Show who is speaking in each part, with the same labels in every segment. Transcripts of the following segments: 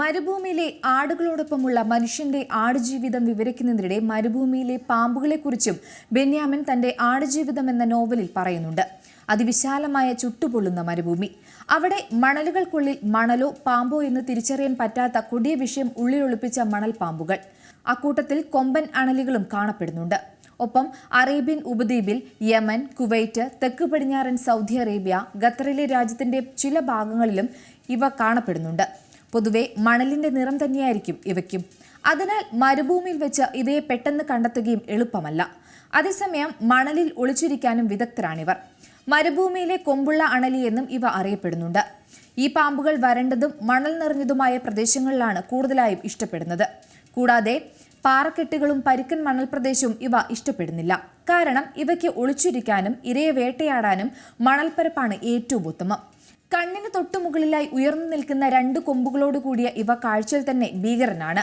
Speaker 1: മരുഭൂമിയിലെ ആടുകളോടൊപ്പമുള്ള മനുഷ്യന്റെ ആടുജീവിതം വിവരിക്കുന്നതിനിടെ മരുഭൂമിയിലെ പാമ്പുകളെക്കുറിച്ചും ബെന്യാമിൻ തന്റെ ആടുജീവിതം എന്ന നോവലിൽ പറയുന്നുണ്ട്. അതിവിശാലമായ ചുട്ടുപൊള്ളുന്ന മരുഭൂമി. അവിടെ മണലുകൾക്കുള്ളിൽ മണലോ പാമ്പോ എന്ന് തിരിച്ചറിയാൻ പറ്റാത്ത കൊടിയ വിഷയം ഉള്ളിലൊളിപ്പിച്ച മണൽ പാമ്പുകൾ. അക്കൂട്ടത്തിൽ കൊമ്പൻ അണലികളും കാണപ്പെടുന്നുണ്ട്. ഒപ്പം അറേബ്യൻ ഉപദ്വീപിൽ യമൻ കുവൈറ്റ് തെക്ക് പടിഞ്ഞാറൻ സൗദി അറേബ്യ ഖത്തറിലെ രാജ്യത്തിന്റെ ചില ഭാഗങ്ങളിലും ഇവ കാണപ്പെടുന്നുണ്ട്. പൊതുവെ മണലിന്റെ നിറം തന്നെയായിരിക്കും ഇവയ്ക്കും. അതിനാൽ മരുഭൂമിയിൽ വെച്ച് ഇവയെ പെട്ടെന്ന് കണ്ടെത്തുകയും എളുപ്പമല്ല. അതേസമയം മണലിൽ ഒളിച്ചിരിക്കാനും വിദഗ്ധരാണിവർ. മരുഭൂമിയിലെ കൊമ്പുള്ള അണലി എന്നും ഇവ അറിയപ്പെടുന്നുണ്ട്. ഈ പാമ്പുകൾ വരണ്ടതും മണൽ നിറഞ്ഞതുമായ പ്രദേശങ്ങളിലാണ് കൂടുതലായും ഇഷ്ടപ്പെടുന്നത്. കൂടാതെ പാറക്കെട്ടുകളും പരുക്കൻ മണൽ പ്രദേശവും ഇവ ഇഷ്ടപ്പെടുന്നില്ല. കാരണം ഇവയ്ക്ക് ഒളിച്ചിരിക്കാനും ഇരയെ വേട്ടയാടാനും മണൽപ്പരപ്പാണ് ഏറ്റവും ഉത്തമം. കണ്ണിന് തൊട്ടുമുകളിലായി ഉയർന്നു നിൽക്കുന്ന രണ്ട് കൊമ്പുകളോട് കൂടിയ ഇവ കാഴ്ചയിൽ തന്നെ ഭീകരനാണ്.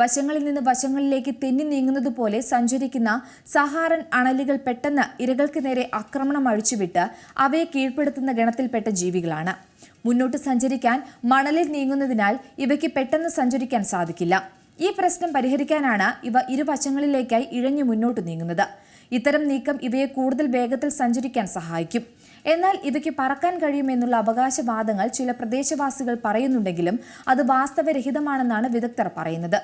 Speaker 1: വശങ്ങളിൽ നിന്ന് വശങ്ങളിലേക്ക് തെന്നി നീങ്ങുന്നത് പോലെ സഞ്ചരിക്കുന്ന സഹാറൻ അണലികൾ പെട്ടെന്ന് ഇരകൾക്ക് നേരെ ആക്രമണം അഴിച്ചുവിട്ട് അവയെ കീഴ്പ്പെടുത്തുന്ന ഗണത്തിൽപ്പെട്ട ജീവികളാണ്. മുന്നോട്ട് സഞ്ചരിക്കാൻ മണലിൽ നീങ്ങുന്നതിനാൽ ഇവയ്ക്ക് പെട്ടെന്ന് സഞ്ചരിക്കാൻ സാധിക്കില്ല. ഈ പ്രശ്നം പരിഹരിക്കാനാണ് ഇവ ഇരുവശങ്ങളിലേക്കായി ഇഴഞ്ഞു മുന്നോട്ട് നീങ്ങുന്നത്. ഇത്തരം നീക്കം ഇവയെ കൂടുതൽ വേഗത്തിൽ സഞ്ചരിക്കാൻ സഹായിക്കും. എന്നാൽ ഇവയ്ക്ക് പറക്കാൻ കഴിയുമെന്നുള്ള അവകാശവാദങ്ങൾ ചില പ്രദേശവാസികൾ പറയുന്നുണ്ടെങ്കിലും അത് വാസ്തവരഹിതമാണെന്നാണ് വിദഗ്ധർ പറയുന്നത്.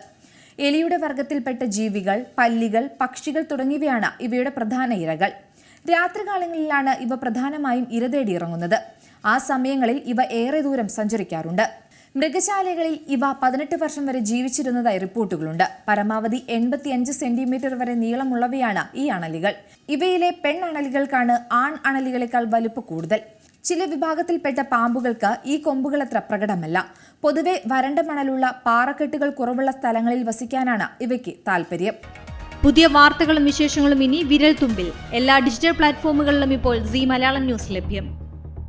Speaker 1: എലിയുടെ വർഗത്തിൽപ്പെട്ട ജീവികൾ പല്ലികൾ പക്ഷികൾ തുടങ്ങിയവയാണ് ഇവയുടെ പ്രധാന ഇരകൾ. രാത്രികാലങ്ങളിലാണ് ഇവ പ്രധാനമായും ഇരതേടി ഇറങ്ങുന്നത് ആ സമയങ്ങളിൽ ഇവ ഏറെ ദൂരം സഞ്ചരിക്കാറുണ്ട്. മൃഗശാലകളിൽ ഇവ പതിനെട്ട് വർഷം വരെ ജീവിച്ചിരുന്നതായി റിപ്പോർട്ടുകളുണ്ട്. പരമാവധി എൺപത്തിയഞ്ച് സെന്റിമീറ്റർ വരെ നീളമുള്ളവയാണ് ഈ അണലികൾ. ഇവയിലെ പെൺ അണലികൾക്കാണ് ആൺ അണലികളെക്കാൾ വലുപ്പ് കൂടുതൽ. ചില വിഭാഗത്തിൽപ്പെട്ട പാമ്പുകൾക്ക് ഈ കൊമ്പുകളത്ര പ്രകടമല്ല. പൊതുവെ വരണ്ട മണലുള്ള പാറക്കെട്ടുകൾ കുറവുള്ള സ്ഥലങ്ങളിൽ വസിക്കാനാണ് ഇവയ്ക്ക് താല്പര്യം
Speaker 2: പുതിയ വാർത്തകളും വിശേഷങ്ങളും ഇനി വിരൽ തുമ്പിൽ എല്ലാ ഡിജിറ്റൽ പ്ലാറ്റ്ഫോമുകളിലും ഇപ്പോൾ സി മലയാളം ന്യൂസ് ലഭ്യം.